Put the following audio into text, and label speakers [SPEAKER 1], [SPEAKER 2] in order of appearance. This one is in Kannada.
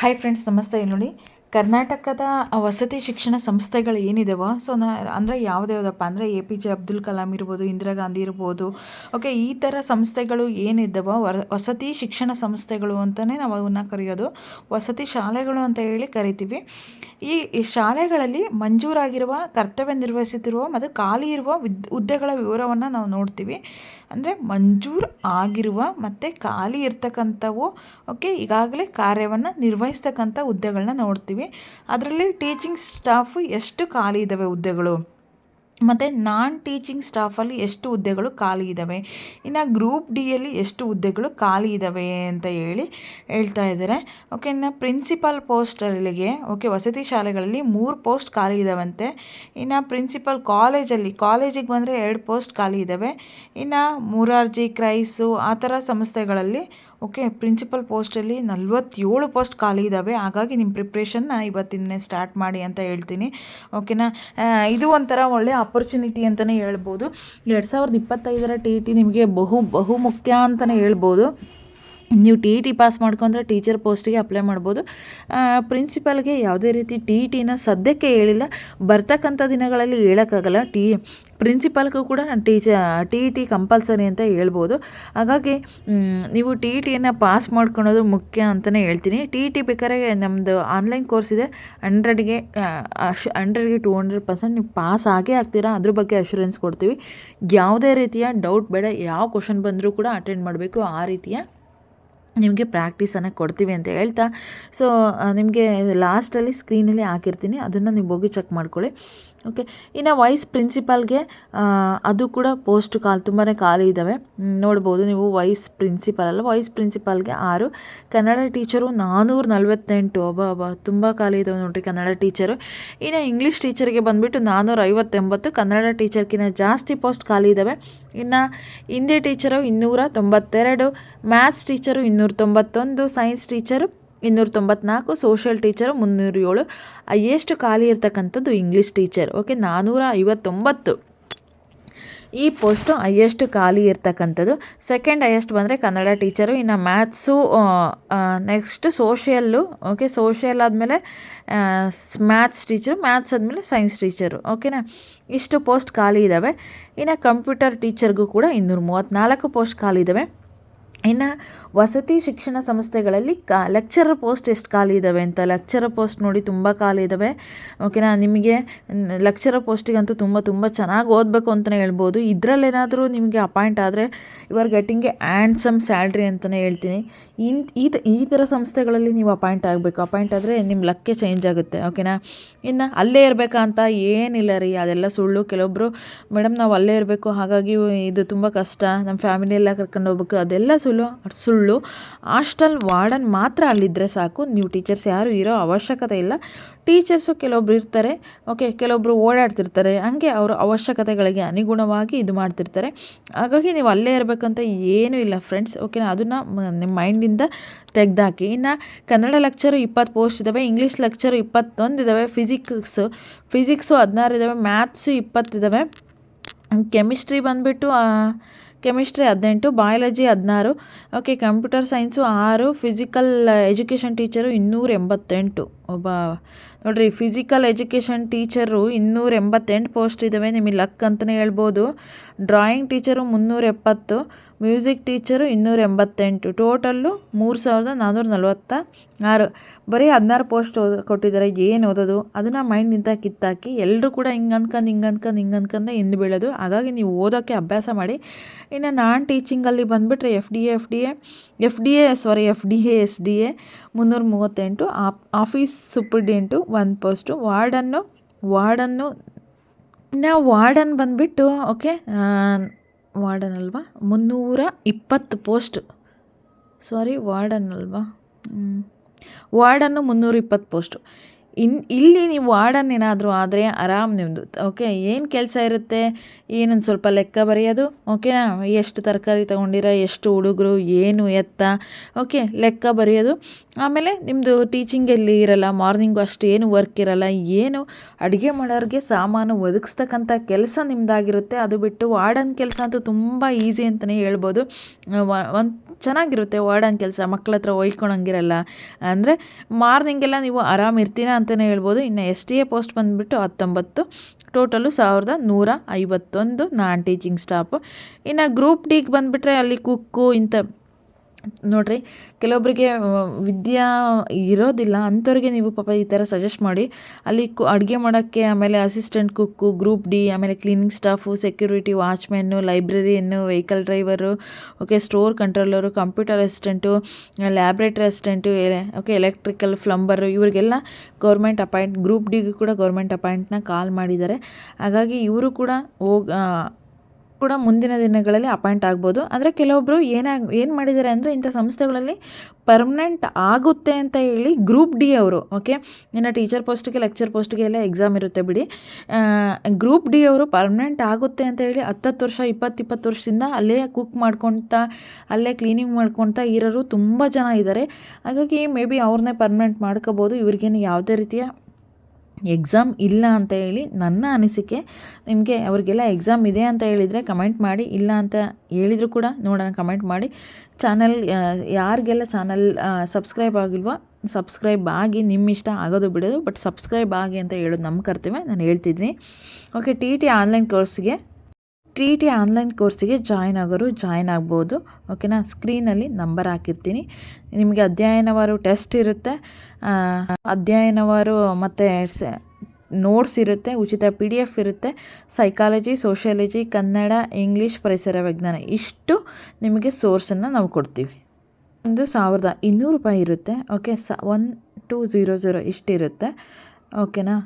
[SPEAKER 1] ಹಾಯ್ ಫ್ರೆಂಡ್ಸ್ ನಮಸ್ತೆ ಇಲ್ಲಿ ನೋಡಿ. ಕರ್ನಾಟಕದ ವಸತಿ ಶಿಕ್ಷಣ ಸಂಸ್ಥೆಗಳು ಏನಿದಾವೋ ಸೊ ನಾ ಅಂದರೆ ಯಾವುದ್ಯಾವ್ದಪ್ಪ ಅಂದರೆ A P J Abdul Kalam ಇರ್ಬೋದು ಇಂದಿರಾ ಗಾಂಧಿ ಇರ್ಬೋದು ಓಕೆ ಈ ಥರ ಸಂಸ್ಥೆಗಳು ಏನಿದ್ದಾವೋ ವಸತಿ ಶಿಕ್ಷಣ ಸಂಸ್ಥೆಗಳು ಅಂತಲೇ ನಾವು ಅದನ್ನು ಕರೆಯೋದು, ವಸತಿ ಶಾಲೆಗಳು ಅಂತ ಹೇಳಿ ಕರಿತೀವಿ. ಈ ಶಾಲೆಗಳಲ್ಲಿ ಮಂಜೂರಾಗಿರುವ, ಕರ್ತವ್ಯ ನಿರ್ವಹಿಸುತ್ತಿರುವ ಮತ್ತು ಖಾಲಿ ಇರುವ ವಿದ್, ಹುದ್ದೆಗಳ ವಿವರವನ್ನು ನಾವು ನೋಡ್ತೀವಿ. ಅಂದರೆ ಮಂಜೂರು ಆಗಿರುವ ಮತ್ತು ಖಾಲಿ ಇರ್ತಕ್ಕಂಥವು ಓಕೆ ಈಗಾಗಲೇ ಕಾರ್ಯವನ್ನು ನಿರ್ವಹಿಸ್ತಕ್ಕಂಥ ಹುದ್ದೆಗಳನ್ನ ನೋಡ್ತೀವಿ. ಅದರಲ್ಲಿ ಟೀಚಿಂಗ್ ಸ್ಟಾಫು ಎಷ್ಟು ಖಾಲಿ ಇದ್ದಾವೆ ಹುದ್ದೆಗಳು? ಮತ್ತು ನಾನ್ ಟೀಚಿಂಗ್ ಸ್ಟಾಫಲ್ಲಿ ಎಷ್ಟು ಹುದ್ದೆಗಳು ಖಾಲಿ ಇದ್ದಾವೆ ಇನ್ನು ಗ್ರೂಪ್ ಡಿಯಲ್ಲಿ ಎಷ್ಟು ಹುದ್ದೆಗಳು ಖಾಲಿ ಇದ್ದಾವೆ ಅಂತ ಹೇಳಿ ಹೇಳ್ತಾ ಇದ್ದಾರೆ ಓಕೆ ಇನ್ನು ಪ್ರಿನ್ಸಿಪಾಲ್ ಪೋಸ್ಟಲ್ಲಿಗೆ ಓಕೆ ವಸತಿ ಶಾಲೆಗಳಲ್ಲಿ ಮೂರು ಪೋಸ್ಟ್ ಖಾಲಿ ಇದ್ದಾವಂತೆ ಇನ್ನು ಪ್ರಿನ್ಸಿಪಾಲ್ ಕಾಲೇಜಲ್ಲಿ ಕಾಲೇಜಿಗೆ ಬಂದರೆ ಎರಡು ಪೋಸ್ಟ್ ಖಾಲಿ ಇದ್ದಾವೆ ಇನ್ನು ಮೂರಾರ್ಜಿ, ಕ್ರೈಸು, ಆ ಥರ ಸಂಸ್ಥೆಗಳಲ್ಲಿ ಓಕೆ ಪ್ರಿನ್ಸಿಪಲ್ ಪೋಸ್ಟಲ್ಲಿ ನಲ್ವತ್ತೇಳು ಪೋಸ್ಟ್ ಖಾಲಿ ಇದ್ದಾವೆ ಹಾಗಾಗಿ ನಿಮ್ಮ ಪ್ರಿಪ್ರೇಷನ್ನ ಇವತ್ತಿಂದನೇ ಸ್ಟಾರ್ಟ್ ಮಾಡಿ ಅಂತ ಹೇಳ್ತೀನಿ. ಓಕೆನಾ ಇದು ಒಂಥರ ಒಳ್ಳೆ ಅಪರ್ಚುನಿಟಿ ಅಂತಲೇ ಹೇಳ್ಬೋದು. ಎರಡು ಸಾವಿರದ ಇಪ್ಪತ್ತೈದರ ಟಿ ಟಿ ನಿಮಗೆ ಬಹು ಬಹು ಮುಖ್ಯ ಅಂತಲೇ ಹೇಳ್ಬೋದು. ನೀವು ಟಿ ಇ ಟಿ ಪಾಸ್ ಮಾಡ್ಕೊಂಡ್ರೆ ಟೀಚರ್ ಪೋಸ್ಟಿಗೆ ಅಪ್ಲೈ ಮಾಡ್ಬೋದು. ಪ್ರಿನ್ಸಿಪಾಲ್ಗೆ ಯಾವುದೇ ರೀತಿ ಟಿ ಇ ಟಿನ ಸದ್ಯಕ್ಕೆ ಹೇಳಿಲ್ಲ. ಬರ್ತಕ್ಕಂಥ ದಿನಗಳಲ್ಲಿ ಹೇಳೋಕ್ಕಾಗಲ್ಲ. ಟಿ ಪ್ರಿನ್ಸಿಪಾಲ್ಗೂ ಕೂಡ teacher T E T compulsory ಅಂತ ಹೇಳ್ಬೋದು. ಹಾಗಾಗಿ ನೀವು ಟಿ ಇ ಟಿಯನ್ನು ಪಾಸ್ ಮಾಡ್ಕೊಳೋದು ಮುಖ್ಯ ಅಂತಲೇ ಹೇಳ್ತೀನಿ. ಟಿ ಇ ಟಿ ಬೇಕಾದ್ರೆ ನಮ್ಮದು ಆನ್ಲೈನ್ ಕೋರ್ಸ್ ಇದೆ. ಹಂಡ್ರೆಡ್ಗೆ ಅಶ್ ಹಂಡ್ರೆಡ್ಗೆ ಟು ಹಂಡ್ರೆಡ್ ಪರ್ಸೆಂಟ್ ನೀವು ಪಾಸ್ ಆಗೇ ಆಗ್ತೀರಾ? ಅದ್ರ ಬಗ್ಗೆ ಅಶ್ಯೂರೆನ್ಸ್ ಕೊಡ್ತೀವಿ. ಯಾವುದೇ ರೀತಿಯ ಡೌಟ್ ಬೇಡ. ಯಾವ ಕ್ವಶನ್ ಬಂದರೂ ಕೂಡ ಅಟೆಂಡ್ ಮಾಡಬೇಕು ಆ ರೀತಿಯ ನಿಮಗೆ ಪ್ರಾಕ್ಟೀಸನ್ನು ಕೊಡ್ತೀವಿ ಅಂತ ಹೇಳ್ತಾ ಸೊ ನಿಮಗೆ ಲಾಸ್ಟಲ್ಲಿ ಸ್ಕ್ರೀನಲ್ಲಿ ಹಾಕಿರ್ತೀನಿ, ಅದನ್ನು ನೀವು ಹೋಗಿ ಚೆಕ್ ಮಾಡ್ಕೊಳ್ಳಿ. ಓಕೆ ಇನ್ನು ವೈಸ್ ಪ್ರಿನ್ಸಿಪಾಲ್ಗೆ ಅದು ಕೂಡ ಪೋಸ್ಟ್ ಕಾಲ್ ತುಂಬಾ ಖಾಲಿ ಇದ್ದಾವೆ ನೋಡ್ಬೋದು ನೀವು ವೈಸ್ ಪ್ರಿನ್ಸಿಪಾಲ್ ಅಲ್ಲ. ವೈಸ್ ಪ್ರಿನ್ಸಿಪಾಲ್ಗೆ ಆರು. ಕನ್ನಡ ಟೀಚರು ನಾನ್ನೂರ ನಲ್ವತ್ತೆಂಟು. ಒಬ್ಬ ಒಬ್ಬ ತುಂಬ ಖಾಲಿ ಇದ್ದಾವೆ ನೋಡಿರಿ ಕನ್ನಡ ಟೀಚರು ಇನ್ನು ಇಂಗ್ಲೀಷ್ ಟೀಚರ್ಗೆ ಬಂದುಬಿಟ್ಟು ನಾನ್ನೂರ ಐವತ್ತೆಂಬತ್ತು. ಕನ್ನಡ ಟೀಚರ್ಗಿಂತ ಜಾಸ್ತಿ ಪೋಸ್ಟ್ ಖಾಲಿ ಇದ್ದಾವೆ ಇನ್ನು ಹಿಂದಿ ಟೀಚರು ಇನ್ನೂರ ತೊಂಬತ್ತೆರಡು. ಮ್ಯಾಥ್ಸ್ ಟೀಚರು ಇನ್ನೂರ ತೊಂಬತ್ತೊಂದು. ಸೈನ್ಸ್ ಟೀಚರು ಇನ್ನೂರ ತೊಂಬತ್ನಾಲ್ಕು ಸೋಷಿಯಲ್ ಟೀಚರು ಮುನ್ನೂರ ಏಳು ಹೈಯೆಸ್ಟ್ ಖಾಲಿ ಇರ್ತಕ್ಕಂಥದ್ದು ಇಂಗ್ಲೀಷ್ ಟೀಚರ್ ಓಕೆ ನಾನ್ನೂರ ಐವತ್ತೊಂಬತ್ತು ಈ ಪೋಸ್ಟು ಹೈಯೆಸ್ಟ್ ಖಾಲಿ ಇರ್ತಕ್ಕಂಥದ್ದು. ಸೆಕೆಂಡ್ ಹೈಯೆಸ್ಟ್ ಬಂದರೆ ಕನ್ನಡ ಟೀಚರು ಇನ್ನು maths next social okay social ಆದಮೇಲೆ ಮ್ಯಾಥ್ಸ್ ಟೀಚರು ಮ್ಯಾಥ್ಸ್ ಆದಮೇಲೆ ಸೈನ್ಸ್ ಟೀಚರು ಓಕೆನಾ ಇಷ್ಟು ಪೋಸ್ಟ್ ಖಾಲಿ ಇದ್ದಾವೆ ಇನ್ನು ಕಂಪ್ಯೂಟರ್ ಟೀಚರ್ಗೂ ಕೂಡ ಇನ್ನೂರ ಮೂವತ್ತ್ನಾಲ್ಕು ಪೋಸ್ಟ್ ಖಾಲಿ ಇದ್ದಾವೆ ಇನ್ನು ವಸತಿ ಶಿಕ್ಷಣ ಸಂಸ್ಥೆಗಳಲ್ಲಿ ಕಾ ಲೆಕ್ಚರರ್ ಪೋಸ್ಟ್ ಎಷ್ಟು ಖಾಲಿ ಇದ್ದಾವೆ ಅಂತ. ಲೆಕ್ಚರರ್ ಪೋಸ್ಟ್ ನೋಡಿ ತುಂಬ ಖಾಲಿ ಇದ್ದಾವೆ ಓಕೆನಾ ನಿಮಗೆ ಲೆಕ್ಚರರ್ ಪೋಸ್ಟಿಗಂತೂ ತುಂಬ ತುಂಬ ಚೆನ್ನಾಗಿ ಓದಬೇಕು ಅಂತಲೇ ಹೇಳ್ಬೋದು. ಇದರಲ್ಲೇನಾದರೂ ನಿಮಗೆ ಅಪಾಯಿಂಟ್ ಆದರೆ you are getting a handsome salary ಅಂತಲೇ ಹೇಳ್ತೀನಿ. ಇನ್ ಈ ಥರ ಸಂಸ್ಥೆಗಳಲ್ಲಿ ನೀವು ಅಪಾಯಿಂಟ್ ಆಗಬೇಕು. ಅಪಾಯಿಂಟ್ ಆದರೆ ನಿಮ್ಮ ಲಕ್ಕೆ ಚೇಂಜ್ ಆಗುತ್ತೆ. ಓಕೆನಾ ಇನ್ನು ಅಲ್ಲೇ ಇರಬೇಕಂತ ಏನಿಲ್ಲ ರೀ. ಅದೆಲ್ಲ ಸುಳ್ಳು. ಕೆಲವೊಬ್ಬರು ಮೇಡಮ್ ನಾವು ಅಲ್ಲೇ ಇರಬೇಕು. ಹಾಗಾಗಿ ಇದು ತುಂಬ ಕಷ್ಟ. ನಮ್ಮ ಫ್ಯಾಮಿಲಿ ಎಲ್ಲ ಕರ್ಕೊಂಡು ಹೋಗ್ಬೇಕು. ಅದೆಲ್ಲ ಸುಳ್ಳು. ಅದು ಸುಳ್ಳು. ಹಾಸ್ಟೆಲ್ ವಾರ್ಡನ್ ಮಾತ್ರ ಅಲ್ಲಿದ್ದರೆ ಸಾಕು. ನೀವು ಟೀಚರ್ಸ್ ಯಾರು ಇರೋ ಅವಶ್ಯಕತೆ ಇಲ್ಲ. ಟೀಚರ್ಸು ಕೆಲವೊಬ್ರು ಇರ್ತಾರೆ. ಓಕೆ ಕೆಲವೊಬ್ಬರು ಓಡಾಡ್ತಿರ್ತಾರೆ. ಹಂಗೆ ಅವರ ಅವಶ್ಯಕತೆಗಳಿಗೆ ಅನುಗುಣವಾಗಿ ಇದು ಮಾಡ್ತಿರ್ತಾರೆ. ಹಾಗಾಗಿ ನೀವು ಅಲ್ಲೇ ಇರಬೇಕಂತ ಏನೂ ಇಲ್ಲ ಫ್ರೆಂಡ್ಸ್. ಓಕೆನಾ? ಅದನ್ನು ನಿಮ್ಮ ಮೈಂಡಿಂದ ತೆಗೆದಾಕಿ. ಇನ್ನು ಕನ್ನಡ ಲೆಕ್ಚರು ಇಪ್ಪತ್ತು ಪೋಸ್ಟ್ ಇದ್ದಾವೆ ಇಂಗ್ಲೀಷ್ ಲೆಕ್ಚರು ಇಪ್ಪತ್ತೊಂದು ಇದ್ದಾವೆ ಫಿಸಿಕ್ಸು ಫಿಸಿಕ್ಸು ಹದಿನಾರು ಇದ್ದಾವೆ ಮ್ಯಾಥ್ಸು ಇಪ್ಪತ್ತಿದ್ದಾವೆ ಕೆಮಿಸ್ಟ್ರಿ ಬಂದುಬಿಟ್ಟು ಕೆಮಿಸ್ಟ್ರಿ ಹದಿನೆಂಟು ಬಯಾಲಜಿ ಹದಿನಾರು ಓಕೆ ಕಂಪ್ಯೂಟರ್ ಸೈನ್ಸು ಆರು ಫಿಸಿಕಲ್ ಎಜುಕೇಷನ್ ಟೀಚರು ಇನ್ನೂರ ಎಂಬತ್ತೆಂಟು ಒಬ್ಬ, ನೋಡಿರಿ ಫಿಸಿಕಲ್ ಎಜುಕೇಷನ್ ಟೀಚರು ಇನ್ನೂರ ಎಂಬತ್ತೆಂಟು ಪೋಸ್ಟ್ ಇದ್ದಾವೆ ನಿಮಗೆ ಲಕ್ ಅಂತಲೇ ಹೇಳ್ಬೋದು. ಡ್ರಾಯಿಂಗ್ ಟೀಚರು ಮುನ್ನೂರ ಎಪ್ಪತ್ತು ಮ್ಯೂಸಿಕ್ ಟೀಚರು ಇನ್ನೂರ ಎಂಬತ್ತೆಂಟು ಟೋಟಲ್ಲು ಮೂರು ಸಾವಿರದ ನಾನ್ನೂರ ನಲ್ವತ್ತ ಆರು ಬರೀ ಹದಿನಾರು ಪೋಸ್ಟ್ ಓದ್, ಕೊಟ್ಟಿದ್ದಾರೆ, ಏನು ಓದೋದು? ಅದನ್ನು ಮೈಂಡ್ನಿಂದ ಕಿತ್ತಾಕಿ ಎಲ್ಲರೂ ಕೂಡ ಹಿಂಗೆ ಅನ್ಕಂಡು ಹಿಂಗೆ ಅನ್ಕಂಡು ಹಿಂಗೆ ಅನ್ಕೊಂಡೆ ಹಿಂದೆ ಬೀಳೋದು. ಹಾಗಾಗಿ ನೀವು ಓದೋಕ್ಕೆ ಅಭ್ಯಾಸ ಮಾಡಿ. ಇನ್ನು ನಾನ್ ಟೀಚಿಂಗಲ್ಲಿ ಬಂದುಬಿಟ್ರೆ F D A F D A F D A sorry F D A S D A ಮುನ್ನೂರ ಮೂವತ್ತೆಂಟು ಆಫೀಸ್ ಸೂಪರ್ಡೆಂಟು ಒಂದು ಪೋಸ್ಟು. ವಾರ್ಡನ್ನು ವಾರ್ಡನ್ನು, ನಾವು ವಾರ್ಡನ್ ಬಂದುಬಿಟ್ಟು, ಓಕೆ ವಾರ್ಡನ್ ಅಲ್ವಾ? ಮುನ್ನೂರ ಇಪ್ಪತ್ತು ಪೋಸ್ಟ್. ಸಾರಿ, ವಾರ್ಡನ್ ಅಲ್ವಾ. ವಾರ್ಡನ್ನು ಮುನ್ನೂರ ಇಪ್ಪತ್ತು ಪೋಸ್ಟು. ಇನ್, ಇಲ್ಲಿ ನೀವು ವಾರ್ಡನ್ ಏನಾದರೂ ಆದರೆ ಆರಾಮ್ ನಿಮ್ಮದು ಓಕೆ ಏನು ಕೆಲಸ ಇರುತ್ತೆ? ಏನೊಂದು ಸ್ವಲ್ಪ ಲೆಕ್ಕ ಬರೆಯೋದು ಓಕೆನಾ ಎಷ್ಟು ತರಕಾರಿ ತೊಗೊಂಡಿರ, ಎಷ್ಟು ಹುಡುಗರು, ಏನು ಎತ್ತ? ಓಕೆ ಲೆಕ್ಕ ಬರೆಯೋದು. ಆಮೇಲೆ ನಿಮ್ಮದು ಟೀಚಿಂಗಲ್ಲಿ ಇರಲ್ಲ ಮಾರ್ನಿಂಗು ಅಷ್ಟು ಏನು ವರ್ಕ್ ಇರಲ್ಲ, ಏನು ಅಡುಗೆ ಮಾಡೋರಿಗೆ ಸಾಮಾನು ಒದಗಿಸ್ತಕ್ಕಂಥ ಕೆಲಸ ನಿಮ್ಮದಾಗಿರುತ್ತೆ ಅದು ಬಿಟ್ಟು ವಾರ್ಡನ್ ಕೆಲಸ ಅಂತೂ ತುಂಬ ಈಸಿ ಅಂತಲೇ ಹೇಳ್ಬೋದು. ಒಂದು ಚೆನ್ನಾಗಿರುತ್ತೆ ವಾರ್ಡನ್ ಕೆಲಸ ಮಕ್ಕಳ ಹತ್ರ ಒಯ್ಕೊಳಂಗಿರಲ್ಲ. ಅಂದರೆ ಮಾರ್ನಿಂಗೆಲ್ಲ ನೀವು ಆರಾಮ್ ಇರ್ತೀರ ಅಂತಲೇ ಹೇಳ್ಬೋದು. ಇನ್ನು ಎಸ್ ಟಿ ಎ ಪೋಸ್ಟ್ ಬಂದುಬಿಟ್ಟು ಹತ್ತೊಂಬತ್ತು, ಟೋಟಲು ಸಾವಿರದ ನೂರ ಐವತ್ತೊಂದು ನಾನ್ ಟೀಚಿಂಗ್ ಸ್ಟಾಫು. ಇನ್ನು ಗ್ರೂಪ್ ಡಿಗೆ ಬಂದುಬಿಟ್ರೆ ಅಲ್ಲಿ ಕುಕ್ಕು, ಇಂಥ ನೋಡಿರಿ ಕೆಲವೊಬ್ಬರಿಗೆ ವಿದ್ಯಾ ಇರೋದಿಲ್ಲ, ಅಂಥವ್ರಿಗೆ ನೀವು ಪಾಪ ಈ ಥರ ಸಜೆಸ್ಟ್ ಮಾಡಿ. ಅಲ್ಲಿ ಕು, ಅಡುಗೆ ಮಾಡೋಕ್ಕೆ ಆಮೇಲೆ ಅಸಿಸ್ಟೆಂಟ್ ಕುಕ್ಕು ಗ್ರೂಪ್ ಡಿ ಆಮೇಲೆ cleaning staff security watchmen librarian vehicle driver okay store controller computer assistant laboratory assistant okay electrical plumber ಇವರಿಗೆಲ್ಲ ಗೌರ್ಮೆಂಟ್ ಅಪಾಯಿಂಟ್ ಗ್ರೂಪ್ ಡಿಗೂ ಕೂಡ ಗೌರ್ಮೆಂಟ್ ಅಪಾಯಿಂಟ್ನ ಕಾಲ್ ಮಾಡಿದ್ದಾರೆ. ಹಾಗಾಗಿ ಇವರು ಕೂಡ ಹೋಗಿ ಕೂಡ ಮುಂದಿನ ದಿನಗಳಲ್ಲಿ ಅಪಾಯಿಂಟ್ ಆಗ್ಬೋದು. ಅಂದರೆ ಕೆಲವೊಬ್ಬರು ಏನಾಗ, ಏನು ಮಾಡಿದ್ದಾರೆ ಅಂದರೆ ಇಂಥ ಸಂಸ್ಥೆಗಳಲ್ಲಿ ಪರ್ಮನೆಂಟ್ ಆಗುತ್ತೆ ಅಂತ ಹೇಳಿ ಗ್ರೂಪ್ ಡಿ ಅವರು, ಓಕೆ? ಇನ್ನು ಟೀಚರ್ ಪೋಸ್ಟಿಗೆ, ಲೆಕ್ಚರ್ ಪೋಸ್ಟಿಗೆ ಎಲ್ಲ ಎಕ್ಸಾಮ್ ಇರುತ್ತೆ ಬಿಡಿ. ಗ್ರೂಪ್ ಡಿ ಅವರು ಪರ್ಮನೆಂಟ್ ಆಗುತ್ತೆ ಅಂತ ಹೇಳಿ ಹತ್ತತ್ತು ವರ್ಷ, ಇಪ್ಪತ್ತು ಇಪ್ಪತ್ತು ವರ್ಷದಿಂದ ಅಲ್ಲೇ ಕುಕ್ ಮಾಡ್ಕೊತಾ, ಅಲ್ಲೇ ಕ್ಲೀನಿಂಗ್ ಮಾಡ್ಕೊತಾ ಇರೋರು ತುಂಬ ಜನ ಇದ್ದಾರೆ. ಹಾಗಾಗಿ ಮೇ ಬಿ ಅವ್ರನ್ನೇ ಪರ್ಮನೆಂಟ್ ಮಾಡ್ಕೋಬೋದು. ಇವ್ರಿಗೇನು ಯಾವುದೇ ರೀತಿಯ ಎಕ್ಸಾಮ್ ಇಲ್ಲ ಅಂತ ಹೇಳಿ ನನ್ನ ಅನಿಸಿಕೆ, ನಿಮಗೆ ಅವ್ರಿಗೆಲ್ಲ ಎಕ್ಸಾಮ್ ಇದೆ ಅಂತ ಹೇಳಿದರೆ ಕಮೆಂಟ್ ಮಾಡಿ, ಇಲ್ಲ ಅಂತ ಹೇಳಿದರೂ ಕೂಡ ನೋಡೋಣ ಕಮೆಂಟ್ ಮಾಡಿ. ಚಾನಲ್ ಯಾರಿಗೆಲ್ಲ ಚಾನಲ್ ಸಬ್ಸ್ಕ್ರೈಬ್ ಆಗಿಲ್ವೋ ಸಬ್ಸ್ಕ್ರೈಬ್ ಆಗಿ ನಿಮ್ಮ ಇಷ್ಟ ಆಗೋದು ಬಿಡೋದು ಬಟ್ ಸಬ್ಸ್ಕ್ರೈಬ್ ಆಗಿ ಅಂತ ಹೇಳೋದು ನಮ್ಮ ಕರ್ತವ್ಯ, ನಾನು ಹೇಳ್ತಿದ್ದೀನಿ. ಓಕೆ ಟಿ ಟಿ ಆನ್ಲೈನ್ ಕೋರ್ಸ್ಗೆ ಟಿ ಟಿ ಆನ್ಲೈನ್ ಕೋರ್ಸಿಗೆ ಜಾಯ್ನ್ ಆಗೋರು ಜಾಯ್ನ್ ಆಗ್ಬೋದು. ಓಕೆನಾ? ಸ್ಕ್ರೀನಲ್ಲಿ ನಂಬರ್ ಹಾಕಿರ್ತೀನಿ. ನಿಮಗೆ ಅಧ್ಯಯನವಾರು ಟೆಸ್ಟ್ ಇರುತ್ತೆ. ಅಧ್ಯಯನವಾರು ಮತ್ತು ನೋಟ್ಸ್ ಇರುತ್ತೆ, ಉಚಿತ ಪಿ ಡಿ ಎಫ್ ಇರುತ್ತೆ. ಸೈಕಾಲಜಿ, ಸೋಷಿಯಾಲಜಿ, ಕನ್ನಡ, ಇಂಗ್ಲೀಷ್ ಪರಿಸರ ವಿಜ್ಞಾನ ಇಷ್ಟು ನಿಮಗೆ ಸೋರ್ಸನ್ನು ನಾವು ಕೊಡ್ತೀವಿ. ಒಂದು ಸಾವಿರದ ಇನ್ನೂರು ರೂಪಾಯಿ ಇರುತ್ತೆ. ಓಕೆ, ಸ, ಒನ್ ಟು ಝೀರೋ ಝೀರೋ ಇಷ್ಟಿರುತ್ತೆ. ಓಕೆನಾ?